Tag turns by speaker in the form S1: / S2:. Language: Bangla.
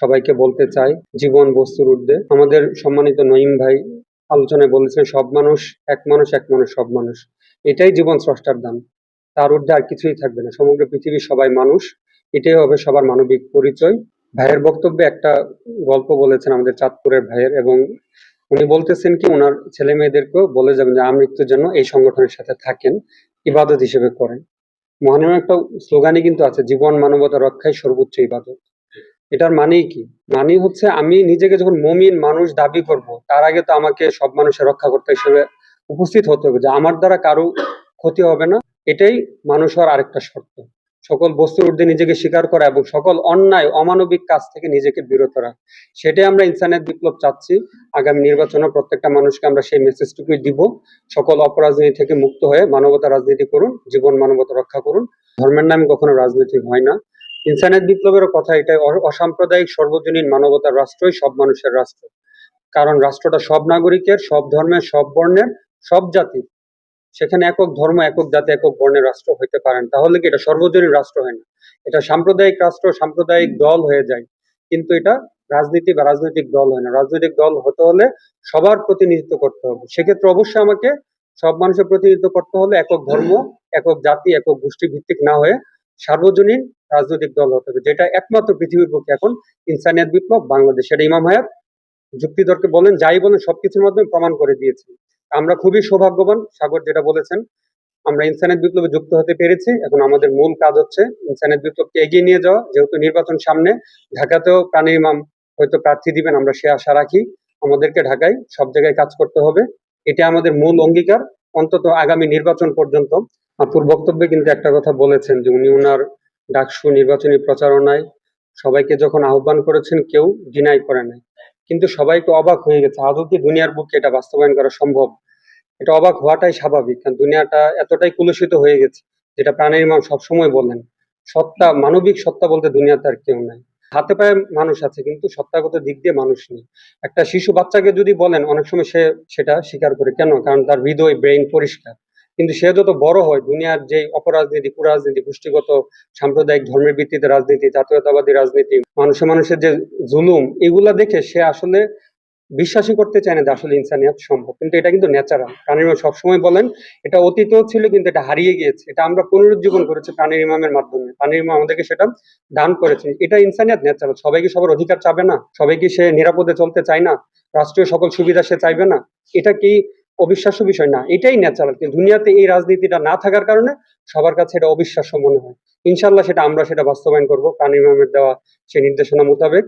S1: সবাইকে বলতে চাই, জীবন বস্তুর ঊর্ধ্বে। আমাদের সম্মানিত নঈম ভাই আলোচনায় বলেছেন, সব মানুষ এক মানুষ এক মানুষ সব মানুষ। এটাই জীবন স্রষ্টার দান। তার ঊর্ধ্বে আর কিছুই থাকবে না। সমগ্র পৃথিবীর সবাই মানুষ। এটাই হবে সবার মানবিক পরিচয়। ভাইয়ের বক্তব্যে একটা গল্প বলেছেন আমাদের চাঁদপুরের ভাইয়ের এবং উনি বলতেছেন কি, ওনার ছেলে মেয়েদেরকেও বলে যাবেন যে আমৃত্যুর জন্য এই সংগঠনের সাথে থাকেন, ইবাদত হিসেবে করেন। মহানীয় একটা স্লোগানই কিন্তু আছে, জীবন মানবতা রক্ষায় সর্বোচ্চ ইবাদত। এটার মানেই কি? মানে হচ্ছে আমি নিজেকে যখন মমিন মানুষ দাবি করব, তার আগে তো আমাকে সব মানুষের রক্ষা করতে হিসেবে উপস্থিত হতে হবে যে আমার দ্বারা কারও ক্ষতি হবে না, এটাই মানুষ হওয়ার আরেকটা শর্ত। সকল বস্তুর ঊর্ধ্বে নিজেকে স্বীকার করা এবং সকল অন্যায়, অমানবিক কাজ থেকে নিজেকে বিরত রাখা। সেটাই আমরা ইনসানের বিপ্লব চাচ্ছি। আগামী নির্বাচনে প্রত্যেকটা মানুষকে আমরা সেই মেসেজটুকুই দিব। সকল অপরাজনীতি থেকে মুক্ত হয়ে মানবতা রাজনীতি করুন, জীবন মানবতা রক্ষা করুন। ধর্মের নামে কখনো রাজনীতি হয় না। ইনসানের বিপ্লবের কথা এটা অসাম্প্রদায়িক সর্বজনীন মানবতার রাষ্ট্রই সব মানুষের রাষ্ট্র। কারণ রাষ্ট্রটা সব নাগরিকের, সব ধর্মের, সব বর্ণের, সব জাতির। সেখানে একক ধর্ম, একক জাতি, একক বর্ণের রাষ্ট্র হইতে পারেন। তাহলে কি এটা সর্বজনীন রাষ্ট্র হয় না? এটা সাম্প্রদায়িক রাষ্ট্র, সাম্প্রদায়িক দল হয়ে যায়। কিন্তু এটা রাজনীতি বা রাজনৈতিক দল হয় না। রাজনৈতিক দল হতে হলে সবার প্রতিনিধিত্ব করতে হবে। সেক্ষেত্রে অবশ্যই আমাকে সব মানুষের প্রতিনিধিত্ব করতে হলে একক ধর্ম, একক জাতি, একক গোষ্ঠী ভিত্তিক না হয়ে সার্বজনীন রাজনৈতিক দল হতে হবে, যেটা একমাত্র পৃথিবীর পক্ষে এখন ইনসানিয়াত বিপ্লব বাংলাদেশ এটা ইমাম হায়াত। যুক্তিতর্কে বলেন, যাই বলেন, সবকিছুর মাধ্যমে প্রমাণ করে দিয়েছে। আমরা খুবই সৌভাগ্যবান, সাগর যেটা বলেছেন, আমরা ইনসানিয়াত বিপ্লবে যুক্ত হতে পেরেছি। এখন আমাদের মূল কাজ হচ্ছে ইনসানিয়াত বিপ্লবকে এগিয়ে নিয়ে যাওয়া। যেহেতু নির্বাচন সামনে, ঢাকাতেও প্রাণী ইমাম হয়তো প্রার্থী দিবেন, আমরা সে আশা রাখি। আমাদেরকে ঢাকায় সব জায়গায় কাজ করতে হবে। এটা আমাদের মূল অঙ্গীকার। অন্তত আগামী নির্বাচন পর্যন্ত আপুর বক্তব্যে কিন্তু একটা কথা বলেছেন যে উনি ওনার ডাকসু নির্বাচনী প্রচারণায় সবাইকে যখন আহ্বান করেছেন, কেউ ডিনাই করে নাই। কিন্তু সবাইকে অবাক হয়ে গেছে, আদৌ কি দুনিয়ার বুকে এটা বাস্তবায়ন করা সম্ভব? এটা অবাক হওয়াটাই স্বাভাবিক, কারণ দুনিয়াটা এতটাই কুলুষিত হয়ে গেছে, যেটা প্রাণের ইমাম সবসময় বলেন, সত্তা, মানবিক সত্তা বলতে দুনিয়াতে আর কেউ নাই। হাতে পায়ে মানুষ আছে, কিন্তু সত্তাগত দিক দিয়ে মানুষ নেই। একটা শিশু বাচ্চাকে যদি বলেন, অনেক সময় সে সেটা স্বীকার করে। কেন? কারণ তার হৃদয় ব্রেইন পরিষ্কার। কিন্তু সে যত বড় হয়, দুনিয়ার যে অপরাজনীতি, কুরাজনীতি, গোষ্ঠীগত, সাম্প্রদায়িক ধর্মের ভিত্তিতে রাজনীতি, জাতীয়তাবাদী রাজনীতি, মানুষে মানুষের যে জুলুম, এগুলা দেখে সে আসলে বিশ্বাসই করতে চায় না যে আসলে ইনসানিয়াত সম্ভব। কিন্তু এটা কিন্তু ন্যাচারাল। প্রাণীর ইমাম সবসময় বলেন, এটা অতীতেও ছিল কিন্তু এটা হারিয়ে গিয়েছে। এটা আমরা পুনরুজ্জীবন করেছি প্রাণীর ইমামের মাধ্যমে। প্রাণীর ইমাম আমাদেরকে সেটা দান করেছে এটা ইনসানিয়াত ন্যাচারাল। সবাই কি সবার অধিকার চাবে না। সবাই কি সে নিরাপদে চলতে চায় না। রাষ্ট্রীয় সকল সুবিধা সে চাইবে না। এটা কি অবিশ্বাস্য বিষয় না, এটাই ন্যাচারাল কিন্তু দুনিয়াতে এই রাজনীতিটা না থাকার কারণে সবার কাছে এটা অবিশ্বাস্য মনে হয়। ইনশাল্লাহ সেটা আমরা সেটা বাস্তবায়ন করব। প্রাণী দেওয়া সেই নির্দেশনা মোতাবেক।